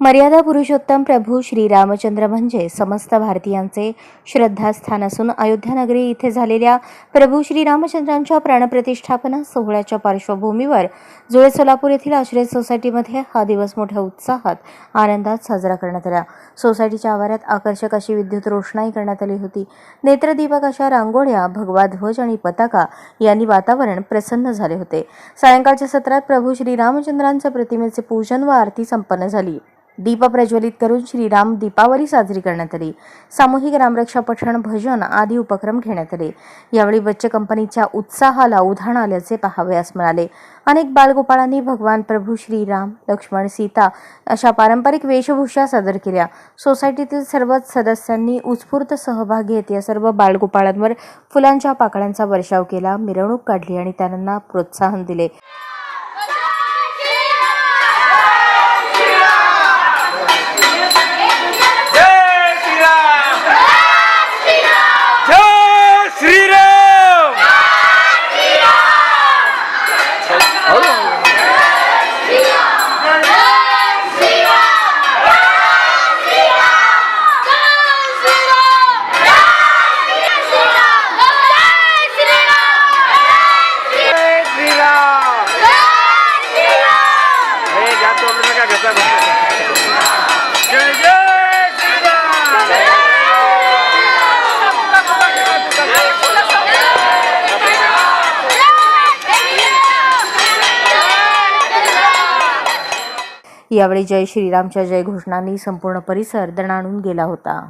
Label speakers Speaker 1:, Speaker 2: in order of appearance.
Speaker 1: मर्यादा पुरुषोत्तम प्रभू श्रीरामचंद्र म्हणजे समस्त भारतीयांचे श्रद्धास्थान असून अयोध्यानगरी इथे झालेल्या प्रभू श्रीरामचंद्रांच्या प्राणप्रतिष्ठापना सोहळ्याच्या पार्श्वभूमीवर जुळे सोलापूर येथील आश्रय सोसायटीमध्ये हा दिवस मोठ्या उत्साहात आनंदात साजरा करण्यात आला. सोसायटीच्या आवारात आकर्षक अशी विद्युत रोषणाई करण्यात आली होती. नेत्रदीपक अशा रांगोळ्या भगवा ध्वज आणि पताका यांनी वातावरण प्रसन्न झाले होते. सायंकाळच्या सत्रात प्रभू श्रीरामचंद्रांच्या प्रतिमेचे पूजन व आरती संपन्न झाली. दीप प्रज्वलित करून श्रीराम दीपावली साजरी करण्यात आली. सामूहिक रामरक्षा पठण भजन आदी उपक्रम घेण्यात आले. यावेळी बच्च कंपनीच्या उत्साहाला उधाण आल्याचे पाहावयास मिळाले. अनेक बालगोपाळांनी भगवान प्रभू श्रीराम लक्ष्मण सीता अशा पारंपरिक वेशभूषा सादर केल्या. सोसायटीतील सर्वच सदस्यांनी उत्स्फूर्त सहभाग घेत या सर्व बालगोपाळांवर फुलांच्या पाकळ्यांचा वर्षाव केला मिरवणूक काढली आणि त्यांना प्रोत्साहन दिले. यावेळी जय श्रीरामच्या जय घोषणांनी संपूर्ण परिसर दणाणून गेला होता.